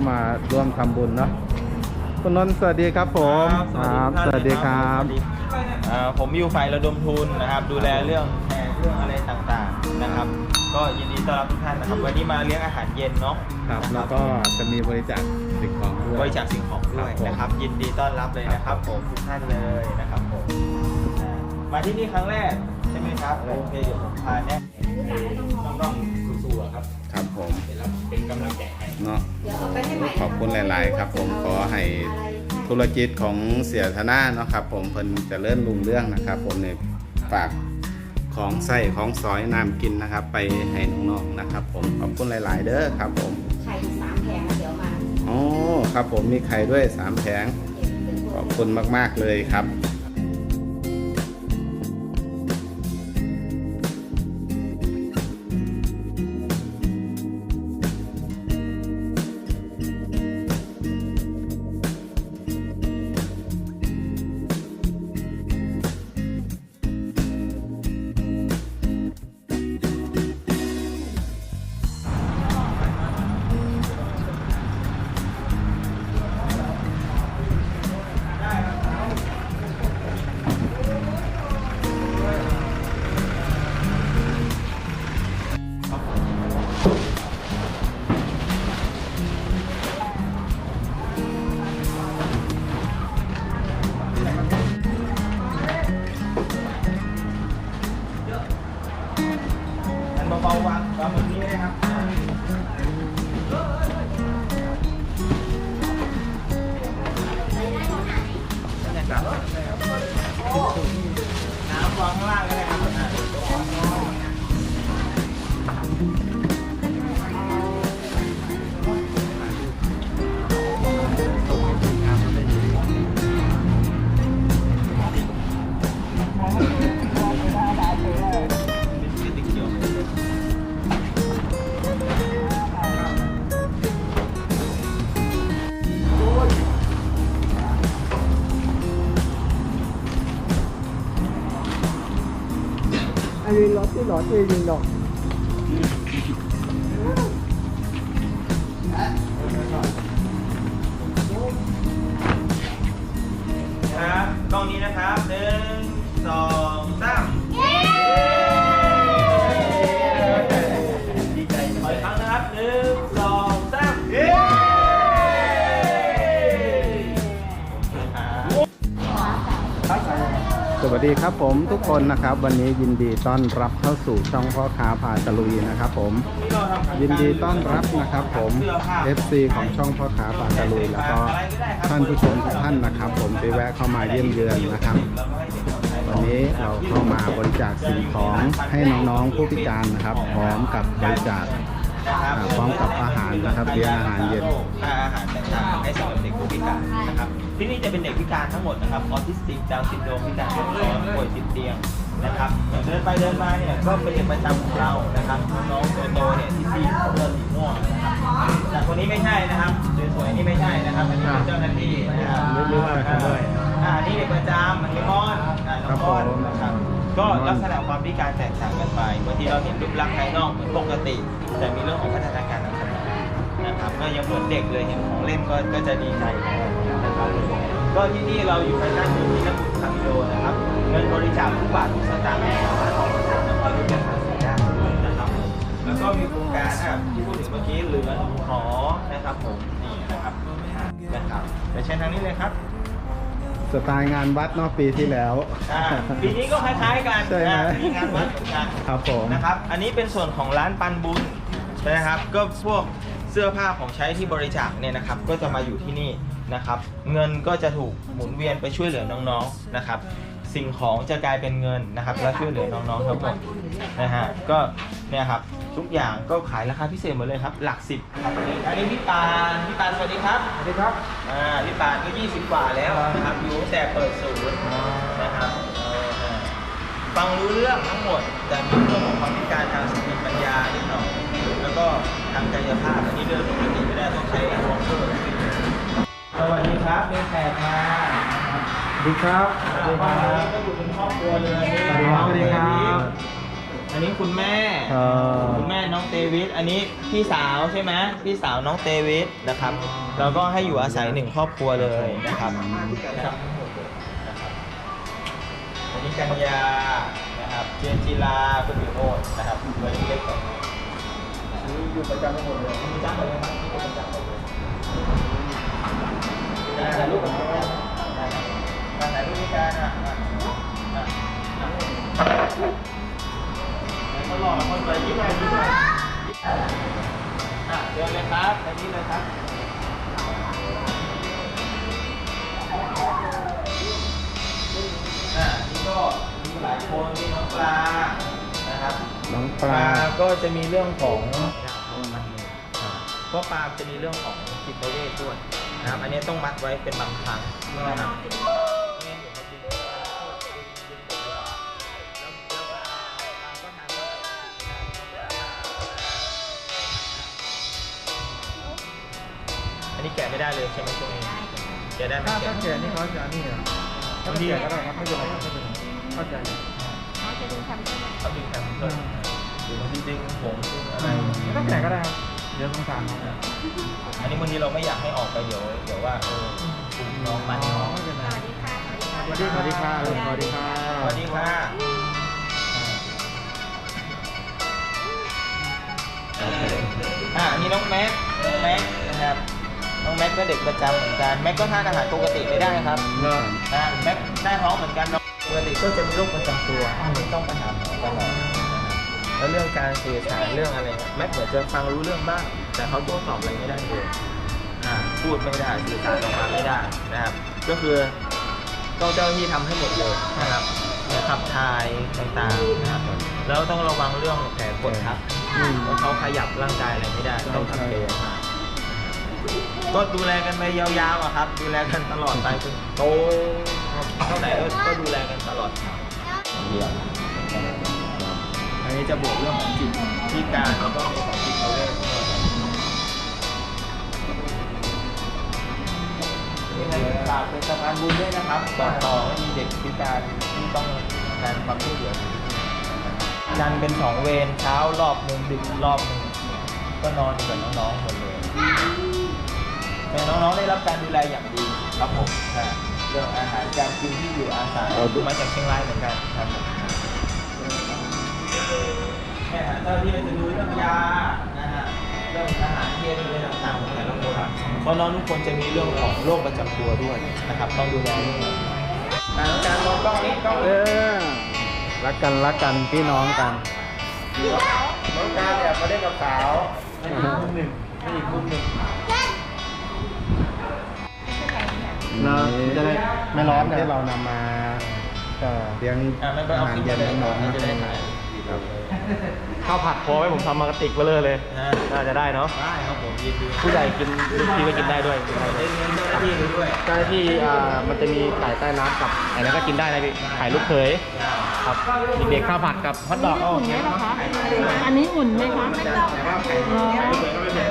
นี้เข้ามาร่วมทำบุญเนาะคุณนนท์สวัสดีครับผมครับสวัสดีครับสวัสดีอ่าผมอยู่ฝ่ายระดมทุนนะครับ ดูแลเรื่องแชร์เรื่องอะไรต่างๆนะครับ ก็ยินดีต้อนรับทุกท่านนะครับ วันนี้มาเลี้ยงอาหารเย็นเนาะครับนะแล้วก็จะมีบริจาคสิ่งของด้วยบริจาคสิ่งของด้วยนะครับ ยินดีต้อนรับเลยนะครับ ผมทุกท่านเลยนะครับผมอ่ามาที่นี่ครั้งแรกใช่ไหมครับโอเคเดี๋ยวผมพาแนะ หลาย ๆ ครับ ผมขอให้ธุรกิจของเสียธนาเนาะครับ ผมเพิ่นเจะเลื่อนลุงเรื่องนะครับ ผมเนี่ยฝากของใส่ของซอยน้ำกินนะครับ ไปให้น้องๆนะครับ ผมขอบคุณหลาย ๆ เด้อครับ ผมไข่สามแผงแล้วเดี๋ยวมาอ๋อครับ ผมมีไข่ด้วยสามแผงเก็บเป็นพขวอกบคุณมาก ๆ เลยครับ วางข้างล่างเลย อที่ยิงดอกครับกล้องนี้นะครับหนึ่งสองสาม วัสดีครับผมทุกคนนะครับ วันนี้ยินดีต้อนรับเข้าสู่ช่องพ่อค้าพาตะลุยนะครับผม ยินดีต้อนรับนะครับผม FC ของช่องพ่อค้าปลาตะลุย แล้วก็ท่านผู้ชมทุกท่านนะครับ ผมที่แวะเข้ามาเยี่ยมเยือนนะครับ วันนี้เราเข้ามาบริจาคสิ่งของให้น้องๆผู้พิการนะครับ พร้อมกับบริจาค นะครับอ่าพร้อมกับอาหารนะครับเลี้ยงอาหารเย็น อาหารต่างๆให้สำหรับเด็กผู้พิการนะครับที่นี่จะเป็นเด็กพิการทั้งหมดนะครับออทิสติกดาวน์ซินโดรมพิการทางสมองป่วยติดเตียงนะครับอย่างเดินไปเดินมาเนี่ยก็เป็นเด็กประจำของเรานะครับน้องๆตัวโตเนี่ยที่สีเสื้อสีม่วงนะครับแต่คนนี้ไม่ใช่นะครับสวยๆนี่ไม่ใช่นะครับอันนี้เป็นเจ้าหน้าที่นะครับลึกๆนะครับด้วย อ่า นี่เด็กประจำอันนี้มอนอ่าน้องมอนนะครับ ก็ลักษณะความพิการแตกต่างกันไปบางทีเราเห็นรูปลักษณ์ภายนอกเหมือนปกติ แต่มีเรื่องของพัฒนาการทางสมองนะครับก็ยังเหมือนเด็กเลยเห็นของเล่นก็ก็จะดีใจนะครับก็ที่นี่เราอยู่ภายใต้มูลที่นักบุญคามิโดนะครับเงินบริจาคทุกบาททุกสตางค์สามารถออกมาจากนครหลวงภาษีได้นะครับแล้วก็มีโครงการอะที่พูดถึงเมื่อกี้เหลือหอนะครับผมนี่นะครับอะนะครับเดี๋ยวเชิญทางนี้เลยครับ สไตล์งานวัดเนอกปีที่แล้ว อ่าปีนี้ก็คล้ายๆกันใช่ไหม อ่ามีงานวัดเหมือนกันครับผมนะครับ อันนี้เป็นส่วนของร้านปันบุญนะครับ ก็พวกเสื้อผ้าของใช้ที่บริจาคเนี่ยนะครับ ก็จะมาอยู่ที่นี่นะครับ เงินก็จะถูกหมุนเวียนไปช่วยเหลือน้องๆนะครับ สิ่งของจะกลายเป็นเงินนะครับ แล้วช่วยเหลือน้องๆทั้งหมดนะฮะก็เนี่ยครับ ทุกอย่างก็ขายราคาพิเศษหมดเลยครับ หลักสิบครับอันนี้พี่ปานพี่ปานสวัสดีครับ สวัสดีครับ อ่าพี่ปานก็ 20 กว่าแล้วนะครับอยู่ตั้งแต่เปิดศูนย์นะครับเออเออฟังรู้เรื่องทั้งหมด แต่มีเรื่องของความพิการทางสติปัญญานิดหน่อยแล้วก็ทางกายภาพอันนี้เดินปกติไม่ได้ต้องใช้วอล์กเกอร์สวัสดีครับมีแขกมาสวัสดีครับบ้านนี้ก็อยู่เป็นครอบครัวเลยสวัสดีครับ อันนนี้คุณแม่เออคุณแม่น้องเตวิสอันนี้พี่สาวใช่ไหมพี่สาวน้องเตวิสนะครับ แล้วก็ให้อยู่อาศัยหนึ่งครอบครัวเลยนะครับนะครับอันนี้กัญญานะครับเจนจิลาคุณอยู่โน่นนะครับตัวเล็กๆตรงนี้นี่อยู่ประจำทั้งหมดเลยประจำหมดเลยครับอยู่ประจำหมดเลยถ่ายรูปกับแม่ถ่ายรูปด้วยกันอะอะอะอะ คนหล่อคนสวยยิ้มเลยยิ้มเลยอะเดินเลยครับไปนี้เลยครับอะนี่ก็มีหลายคนมีน้องปลานะครับน้องปปลาลาก็จะมีเรื่องของเพราะปลาจะมีเรื่องของจิตเวชด้วยนะครับอันนี้ต้องมัดไว้เป็นบางครั้งนะครับ ไปอันนี้แกะไม่ได้เลยใช่ไหมช่วงนี้แกะได้ไหมถ้าแกะถ้าแก่นี่เขาจะนี่เหรอถ้าแก่ก็ได้ครับไม่เป็นไรครับไม่เป็นไรเข้าใจเขาดึงแคมเพิลหรือบางทีดึงผมดึงอะไรไม่ต้องแก่ก็ได้ครับเดี๋ยวสงสารน้องอันนี้บางทีเราไม่อยากให้ออกไปเดี๋ยวเดี๋ยวว่าเออคุณน้องมันน้องไม่เป็นไรสวัสดีสวัสดีค่ะสวัสดีค่ะสวัสดีค่ะอ่าอันนี้น้องแม็กน้องแม็กนะครับ น้องแม็กก็เด็กประจำเหมือนกันแม็กก็ทานอาหารปกติไม่ได้ครับเลิกนะแม็กหน้าท้องเหมือนกันเนาะปกติก็จะมีโรคประจำตัวอันนี้ต้องไปหาหมอตลอดนะครับแล้วเรื่องการสื่อสารเรื่องอะไรเนี่ยแม็กเหมือนจะฟังรู้เรื่องบ้าง แต่เขาโต้ตอบอะไรไม่ได้เลยอ่าพูดไม่ได้สื่อสารออกมาไม่ได้นะครับ ก็คือต้องเจ้าหน้าที่ทำให้หมดเลยนะครับเนี่ยขับถ่ายต่างๆนะครับแล้วต้องระวังเรื่องแผลกดทับเพราะเขาขยับร่างกายอะไรไม่ได้ต้องทำเกย์มา ก็ดูแลกันไปยาวๆอะครับ ดูแลกันตลอดไปจนโตเท่าไหร่ก็ก็ดูแลกันตลอดเดียวอันนี้จะบวกเรื่องของจิตพิการแล้วก็มีของจิตเวชด้วยยังไงฝากเป็นสะพานบุญด้วยนะครับบอกต่อว่ามีเด็กพิการที่ต้องการความช่วยเหลือจันทร์เป็นสองเวรเช้ารอบหนึ่งดึกรอบหนึ่งก็นอนอยู่กับน้องๆหมดเลย แต่น้องๆได้รับการดูแลอย่างดีครับผมนะเรื่องอาหารการกินที่อยู่อาศัยดูมาจากเชียงรายเหมือนกันครับผมแม่เจ้าที่จะดูเรื่องยานะฮะเรื่องอาหารเย็นอะไรต่างๆของแต่ละคนเพราะน้องทุกคนจะมีเรื่องของโรคประจำตัวด้วยนะครับ ต้องดูแลเรื่องนี้อ่าน้องการมองกล้องนี้กล้องเอนี้ อรักกันรักกันพี่น้องกัน น้องการเนี่ยมาเล่นกับสาวในอีกมุมหนึ่งในอีกมุมหนึ่ง นะจะได้ไม่ร้อนที่เรานำมาเอ่อเลี้ยงอ่าไม่เป็นอาเอาหารขึ้นเย็มานเลยน้องๆนะจะได้ถ่ายครับ ข้าวผัดพอไว้ผมทำมากระติกเบลอเลยนะน่าจะได้เนาะ ได้ครับผมยินดีผู้ใหญ่กินลูกพี่ก็กินได้ด้วยกินได้ด้ได้วยเงินเจ้าหน้าที่ไปด้วยเจ้าหน้าที่อ่ามันจะมีไก่ใต้น้ำกับไอ้นั้นก็กินได้นะพี่ไข่ลูกเขยครับเด็กๆข้าวผัดกับฮอทดอกก็โออุ่นเคไหมล่ะคะ อันนี้อุ่นไหมคะไม่ต้องแต่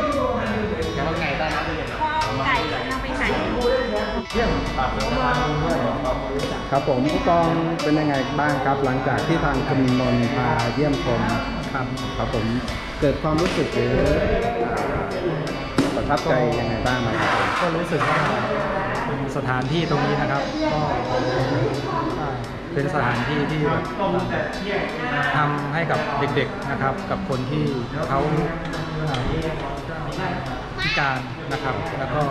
ครับผมผู้กองเป็นยังไงบ้างครับ หลังจากที่ทางคุณนนพาเยี่ยมชมครับครับผมเกิดความรู้สึกหรือประทับใจยังไงบ้างไหมครับผมก็รู้สึกว่าสถานที่ตรงนี้นะครับก็เป็นสถานที่ที่แบบทำให้กับเด็กๆนะครับ กับคนที่เขาอ่าพิการนะครับ แล้วก็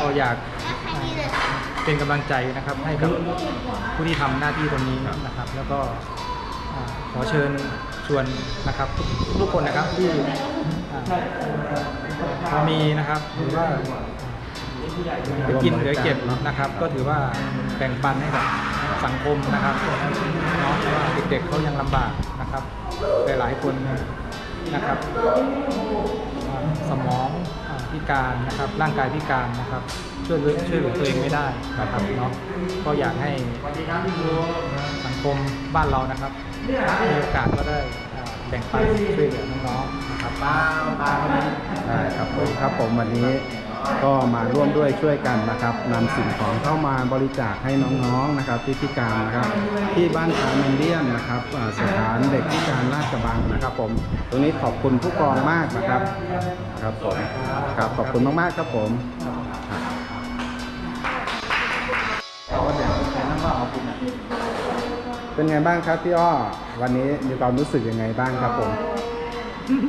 ก็อยากเป็นกำลังใจนะครับให้กับผู้ที่ทำหน้าที่ตรงนี้นะครับ แล้วก็ขอเชิญชวนนะครับทุกคนนะครับที่อ่าพอมีนะครับหรือว่าเหลือกินเหลือเก็บนะครับ ก็ถือว่าแบ่งปันให้กับสังคมนะครับเนาะว่าเด็กๆเขายังลำบากนะครับหลายๆคนนะครับสมอง พิการนะครับร่างกายพิการนะครับช่วยเหลือช่วยเหลือตัวเองไม่ได้นะครับเนาะก็อยากให้สังคมบ้านเรานะครับมีโอกาสก็ได้อ่าแบ่งปันช่วยเหลือน้องๆนะครับได้ครับผมครับผมวันนี้ ก็มาร่วมด้วยช่วยกันนะครับนำสิ่งของเข้ามาบริจาคให้น้องๆนะครับที่พิการนะครับ ที่บ้านคาเมนเดียนนะครับอ่าสถานเด็กพิการลาดกระบังนะครับ ผมตรงนี้ขอบคุณผู้กองมากนะครับครับผมครับขอบคุณมากๆครับผมเป็นไงบ้างครับพี่อ้อวันนี้มีความรู้สึกยังไงบ้างครับผม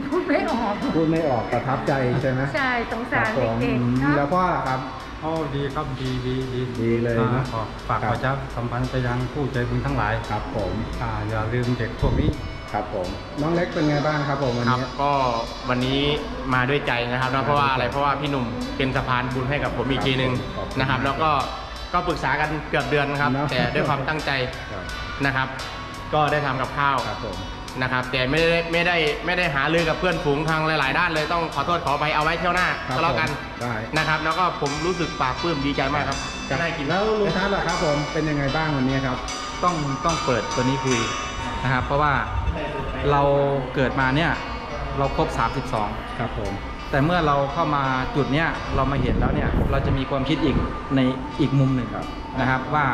พูดไม่ออก พูดไม่ออกประทับใจใช่ไหมใช่สงครัสาบรผมเด็กอืๆมเนาะ แล้วพ่อล่ะครับโอ้ดีครับดีดีดีดีเลยนะอ่าขอฝากครับ ประชาสัมพันธ์ไปยังผู้ใจบุญทั้งหลายครับผมอ่าอย่าลืมเด็กพวกนี้ ครับผม น้องเล็กเป็นไงบ้างครับผมวันครับนี้ ก็วันนี้มาด้วยใจนะครับนะเพราะว่าอะไรเพราะว่าพี่หนุ่มเป็นสะพานบุญให้กับผมอีกทีหนึ่งขอบคุณนะครับ แล้วก็ก็ปรึกษากันเกือบเดือนนะครับ เนอะ แต่ด้วยความตั้งใจครับนะครับ ก็ได้ทำกับข้าว ครับผม นะครับแต่ไม่ได้ไม่ได้ไม่ได้หาลือกับเพื่อนฝูงทางหลาย ๆ ด้านเลยต้องขอโทษขอไปเอาไว้เที่ยวหน้าครับก็แล้วกันผมได้ นะครับแล้วก็ผมรู้สึกปลาบปลื้มดีใจมากครับจะได้กิน แล้วลุงทัศน์ล่ะครับผมเป็นยังไงบ้างวันนี้ครับ ต้องต้องเปิดตัวนี้คุยนะครับ เพราะว่าเราเกิดมาเนี่ยเราครบ 32 ครับผม แต่เมื่อเราเข้ามาจุดเนี้ยเรามาเห็นแล้วเนี่ยเราจะมีความคิดอีกในอีกมุมหนึ่งครับนะครับ ว่า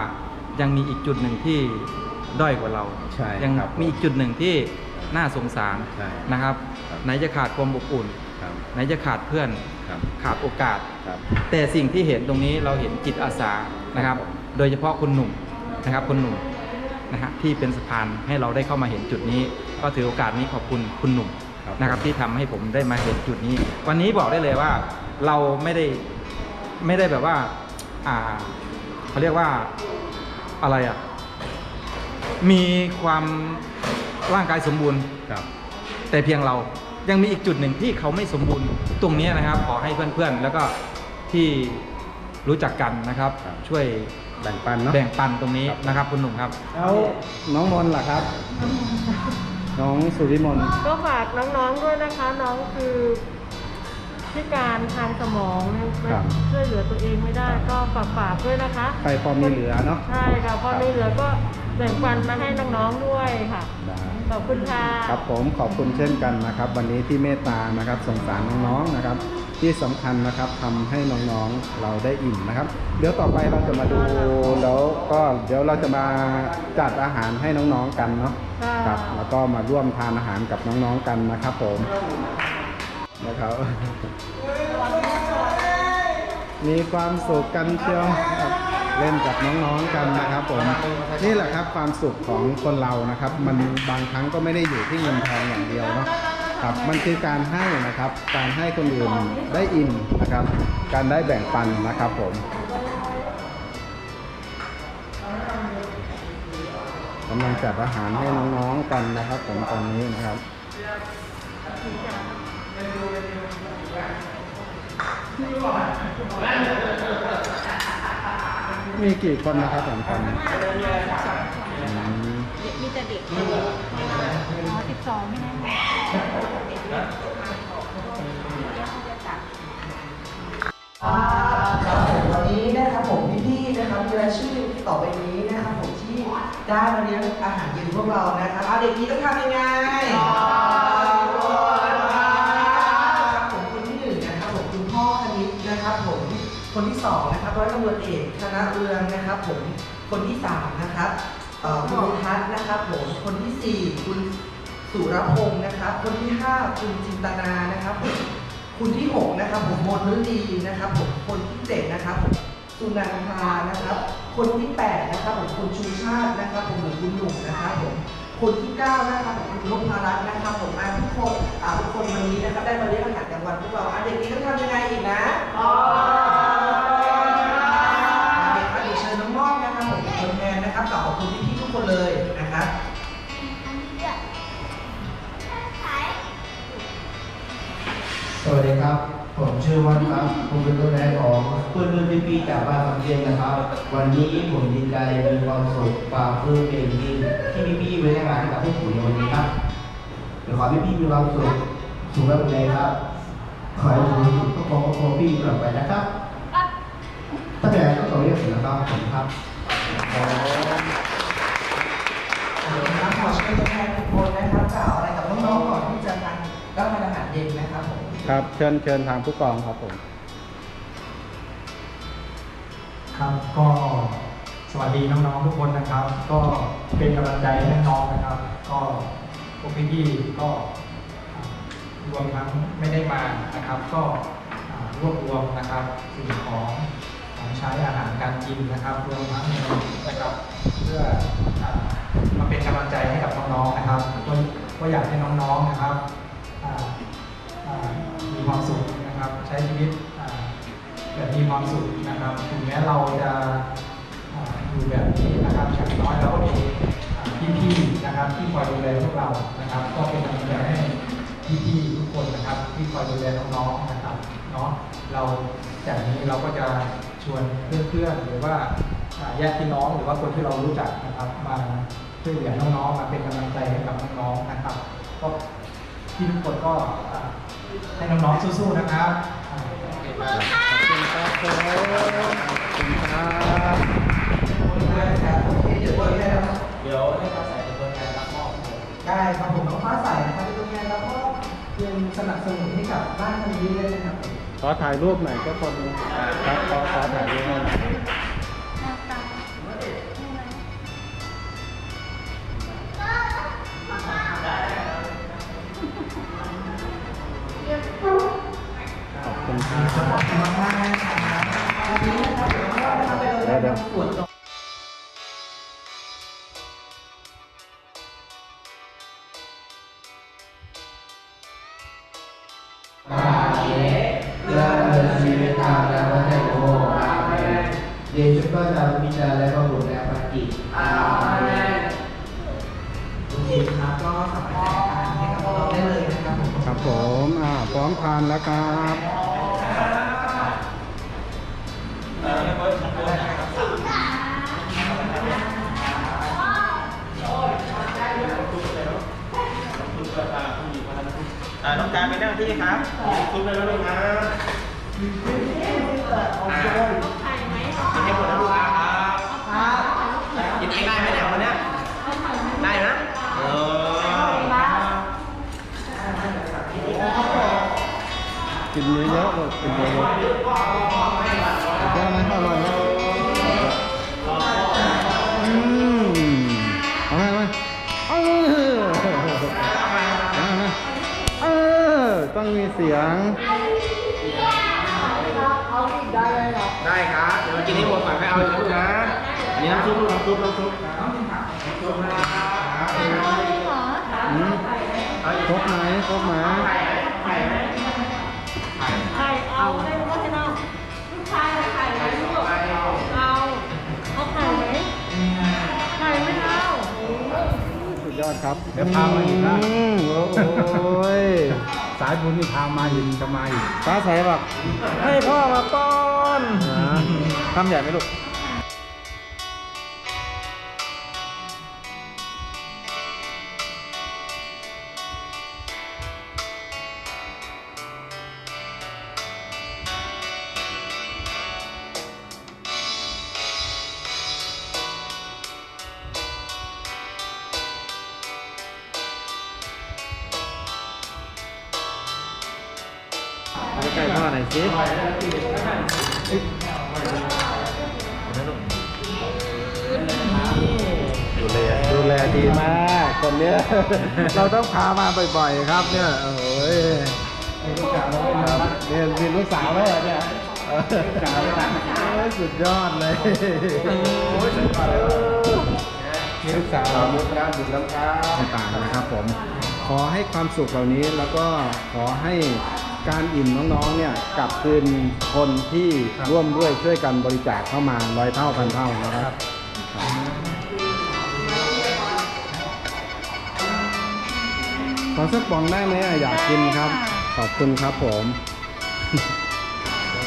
ยังมีอีกจุดหนึ่งที่ ด้อยกว่าเรา ใช่ยังครับมีอีกจุดหนึ่งที่น่าสงสารใช่นะครับ ครับ ไหนจะขาดความอบอุ่น ครับไหนจะขาดเพื่อน ครับขาดโอกาส ครับ แต่สิ่งที่เห็นตรงนี้เราเห็นจิตอาสานะครับ โดยเฉพาะคุณหนุ่มนะครับคุณหนุ่มนะฮะที่เป็นสะพานให้เราได้เข้ามาเห็นจุดนี้ ก็ถือโอกาสนี้ขอบคุณคุณหนุ่มครับนะครับ ที่ทำให้ผมได้มาเห็นจุดนี้ วันนี้บอกได้เลยว่าเราไม่ได้ไม่ได้แบบว่าอ่าเขาเรียกว่าอะไรอะ มีความร่างกายสมบูรณ์ ครับ แต่เพียงเรายังมีอีกจุดหนึ่งที่เขาไม่สมบูรณ์ตรงนี้นะครับ ขอให้เพื่อนๆ แล้วก็ที่รู้จักกันนะครับ ครับ ช่วยแบ่งปันเนาะ แบ่งปันตรงนี้ครับ นะครับ คุณหนุ่มครับ แล้วน้องมนต์ล่ะครับ น้องสุริมนต์ก็ฝากน้องๆด้วยนะคะ น้องคือพิการทางสมองนะครับช่วยเหลือตัวเองไม่ได้ ก็ฝากฝากๆด้วยนะคะใครพอมีเหลือเนาะใช่ค่ะพอมีเหลือก็ แบ่งปันมาให้น้องๆด้วยค่ะ ได้ขอบคุณค่ะ ครับผมขอบคุณเช่นกันนะครับ วันนี้ที่เมตตานะครับสงสารน้องๆนะครับ ที่สำคัญนะครับทำให้น้องๆเราได้อิ่มนะครับ เดี๋ยวต่อไปเราจะมาดูแล้วก็เดี๋ยวเราจะมาจัดอาหารให้น้องๆกันเนาะค่ะ ครับแล้วก็มาร่วมทานอาหารกับน้องๆกันนะครับ ผมนะครับ มีความสุขกันเชียวครับ เล่นกับน้องๆกันนะครับผมนี่แหละครับความสุขของคนเรานะครับ มันบางครั้งก็ไม่ได้อยู่ที่เงินทองอย่างเดียวเนาะครับมันคือการให้นะครับ การให้คนอื่นได้อิ่มนะครับ การได้แบ่งปันนะครับผมกำลังจัดอาหารให้น้องๆกันนะครับ ผมตอนนี้นะครับ มีกี่คนนะครับสองคนอืมมีแต่เด็กอ๋อสิบสองไม่แน่ครับผมวันนี้นะครับผมพี่ๆนะครับมีรายชื่อต่อไปนี้นะครับผมที่ได้มาเลี้ยงอาหารเย็นพวกเรานะครับเอาเด็กนี้ต้องทำยังไงครับผมคนที่หนึ่งนะครับผมคุณพ่อคณิตนะครับผมคนที่สองนะครับร้อยตำรวจเอก ธนเรืองนะครับผม คนที่สามนะครับเอ่อคุณบุญทัศน์นะครับผม คนที่สี่คุณสุรพงศ์นะครับ คนที่ห้าคุณจินตนานะครับผมคุณที่หกนะครับผมมนฤดีนะครับผม คนที่เจ็ดนะครับผมสุนันทานะครับ คนที่แปดนะครับผมคุณชูชาตินะครับผมหรือคุณหนุ่มนะครับผม คนที่เก้านะครับผมคุณนพรัตน์นะครับผมอาทุกคนอ่าทุกคนวันนี้นะครับได้มาเลี้ยงอาหารกลางวันพวกเราอะเด็กนี้ต้องทำยังไงอีกนะอ๋อ คุณพี่ๆทุกคนเลยนะครับสวัสดีครับ ผมชื่อวันครับ ผมเป็นตัวแทนของเพื่อนเพื่อนๆพี่ๆจากบ้านคำเทียนนะครับ วันนี้ผมดีใจมีความสุขปลาบปลื้มเป็นอย่างยิ่งที่พี่ๆไว้ในงานให้กับพวกผมในวันนี้ครับเดี๋ยวขอให้พี่ๆมีความสุขสุขและบุญเลยครับ ขอให้ผมก็ขอขอพี่ตลอดไปนะครับถ้าเป็นอะไรก็ขอเรียกผมนะครับผมครับนะครับ ครับ เชิญเชิญทางผู้กองครับผม ครับก็สวัสดีน้องๆทุกคนนะครับ ก็เป็นกำลังใจให้น้องนะครับ ก็พวกพี่ๆก็รวมทั้งไม่ได้มานะครับ ก็รวบรวมนะครับสิ่งของของใช้อาหารการกินนะครับรวมทั้งเงินนะครับ เพื่อมาเป็นกำลังใจให้กับน้องๆนะครับก็อยากให้น้องๆนะครับ ความสุขนะครับ ใช้ชีวิตแบบมีความสุขนะครับถึงแม้เราจะอยู่แบบนี้นะครับอย่างน้อยเราก็มีอ่พี่ๆนะครับ ที่คอยดูแลพวกเรานะครับ ก็เป็นกำลังใจให้พี่ๆทุกคนนะครับ ที่คอยดูแลน้องๆนะครับเนาะเราจากนี้เราก็จะชวนเพื่อนๆหรือว่าญาติพี่น้องหรือว่าคนที่เรารู้จักนะครับ มาช่วยเหลือน้องๆมาเป็นกำลังใจให้กับน้องๆนะครับก็พี่ทุกคนก็ ให้น้องๆสู้ๆนะครับอ่าโอเคครับขอบคุณครับผมขอบคุณครับเดี๋ยวตัวแทนเดี๋ยวให้เขาใส่เป็นตัวแทนรับมอบเลยได้ครับผมน้องฟ้าใสนะครับเป็นตัวแทนแล้วก็ยังสนับสนุนให้กับบ้านคนนี้ด้วยนะครับขอถ่ายรูปหน่อยก็คนครับขอขอถ่ายรูปหน่อยขอบคุณครับขอบคุณมากๆ เดี๋ยวเราเดินเดชพระเจ้าพิจารและพระบุตรและพระกิตอาเมนโอเคครับก็สามารถแจกานให้กับเราได้เลยนะครับผมครับผมอ่าพร้อมทานแล้วครับ เยอะๆลูกกินเยอะๆได้ไหมอร่อยไหมอืมเอาไหมเอาไหมเออเอาไหมเออต้องมีเสียง ได้ครับ เดี๋ยวกินให้หมดก่อนไม่เอาอีกนะลูกนะนี่น้ำซุปลูกน้ำซุปน้ำซุปอืมครบไหมครบไหม สุดยอดครับเดี๋ยวพามาอีกนะมโอ้ยสายบุญนี่พามาอีกจะมาอีกฟ้าใสบอกให้พ่อมาป้อนคำใหญ่ไหมลูก หน่อยสิดูแลดูแลดีมากคนเนี้ย เราต้องพามาบ่อยๆครับเนี่ยโอ้ยมีลูกสาวแล้วครับเนี่ยมีลูกสาวแล้วเหรอเนี่ยเออสาวแล้วโอ้ยสุดยอดเลยมีลูกสาวมุกน้ำดื่มน้ำค้าต่างๆนะครับผมขอให้ความสุขเหล่านี้แล้วก็ขอให้ การอิ่มน้องๆเนี่ยกลับคืนคนที่ร่วมด้วยช่วยกันบริจาคเข้ามาร้อยเท่าพันเท่านะครับ ขอสักปองได้ไหมอะอยากกินครับขอบคุณครับผม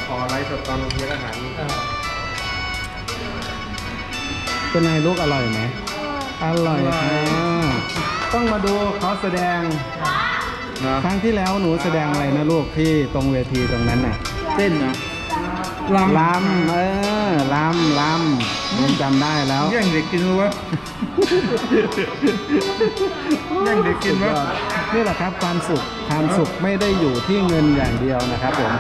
ขอไลฟ์สดตอนเลี้ยงอาหารเป็นไงลูกอร่อยไหม อร่อยค่ะต้องมาดูเขาแสดง ครั้งที่แล้วหนูแสดงอะไรนะลูกที่ตรงเวทีตรงนั้นน่ะเต้นลำลำเออลำลำผมจำได้แล้วแย่งเด็กกินวะแย่งเด็กกินวะสุดยอดนี่แหละครับความสุขความสุขไม่ได้อยู่ที่เงินอย่างเดียวนะครับผม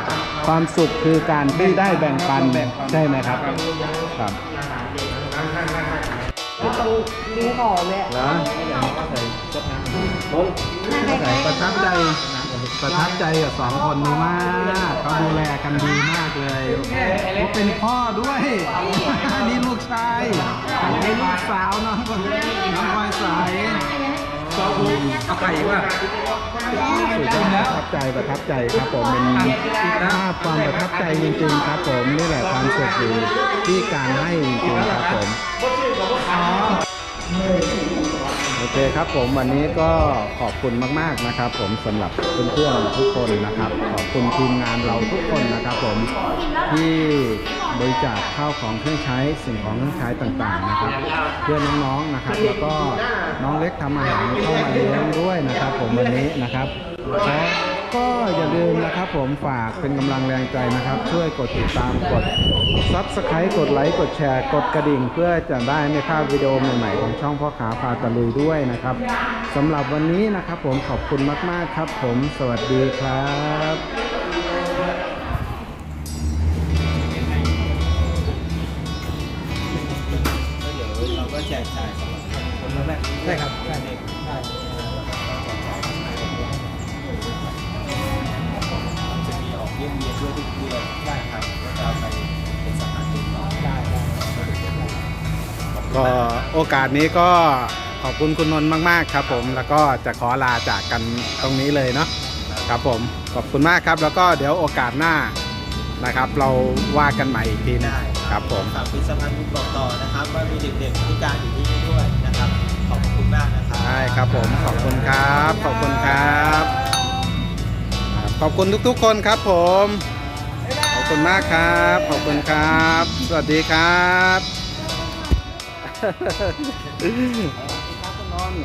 ความสุขคือการที่ได้แบ่งปันใช่ไหมครับครับต้องลิงขอแม่แล้ว ประทับใจประทับใจกับสองคนนี้มากเขาดูแลกันดีมากเลยเขาเป็นพ่อด้วยนี่ลูกชายนี่ลูกสาวน้องคนน้องพลอยใสเอาไก่ว่าสุดยอดประทับใจประทับใจครับผมเป็นภาพความประทับใจจริงๆครับผมนี่แหละความสุขอยู่ที่การให้จริงๆครับผมโอ เคครับผมวันนี้ก็ขอบคุณมาก ๆนะครับ ผมสำหรับเพื่อนๆทุกคนนะครับ ขอบคุณทีมงานเราทุกคนนะครับ ผมที่บริจาคข้าวของเครื่องใช้สิ่งของเครื่องใช้ต่างๆนะครับ เพื่อนน้องๆนะครับ แล้วก็น้องเล็กทำอาหารเข้ามาเลี้ยงด้วยนะครับ ผมวันนี้นะครับ ก็อย่าลืมนะครับผมฝากเป็นกำลังแรงใจนะครับ ช่วยกดติดตามกดซับสไครต์กดไลค์กดแชร์ กดกระดิ่ง เพื่อจะได้ไม่พลาดวิดีโอใหม่ๆของช่องพ่อขาพาตะลุยด้วยนะครับสำหรับวันนี้นะครับผมขอบคุณมากๆครับ ผมสวัสดีครับ ก็โอกาสนี้ก็ขอบคุณคุณนนท์มาก ๆ ครับผมแล้วก็จะขอลาจากกันตรงนี้เลยเนาะครับผมขอบคุณมากครับ แล้วก็เดี๋ยวโอกาสหน้านะครับ เราว่ากันใหม่อีกทีหนึงได้ครับผม ฝากพิพิธภัณฑ์บุญบอกต่อนะครับ ว่ามีเด็กๆพิการอยู่ที่นี่ด้วยนะครับ ขอบคุณมากนะครับ ใช่ครับผมขอบคุณครับ ขอบคุณครับครับขอบคุณทุกๆคนครับผม ขอบคุณมากครับ ขอบคุณครับ สวัสดีครับ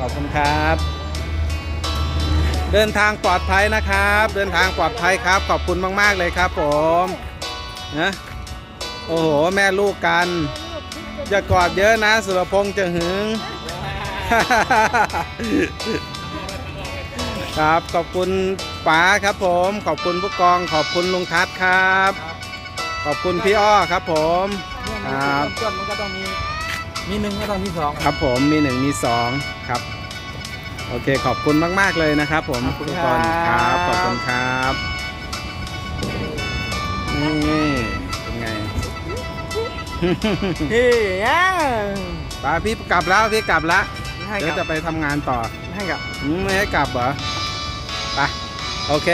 ขอบคุณครับ เดินทางปลอดภัยนะครับ เดินทางปลอดภัยครับ ขอบคุณมาก ๆ เลยครับผมนะโอ้โห แม่ลูกกันอย่ากอดเยอะนะ สุรพงษ์จะหึง ครับขอบคุณป๋าครับผม ขอบคุณผู้กอง ขอบคุณลุงทัศครับ ขอบคุณพี่อ้อครับผม ครับต้นมันก็ต้องมี มีหนึ่งก็ต้องมีสอง ครับผมมีหนึ่งมีสองครับ โอเคขอบคุณมาก ๆ เลยนะครับ ผมขอบคุณทุกคครันบครับขอบคุณครับนี่เป็นไง เฮ้ยป้าพี่กลับแล้วพี่กลับแล้วให้เดี๋ยวกับจะไปทำงานต่อให้กับ อืมไม่ให้กลับเหรอไปโอเค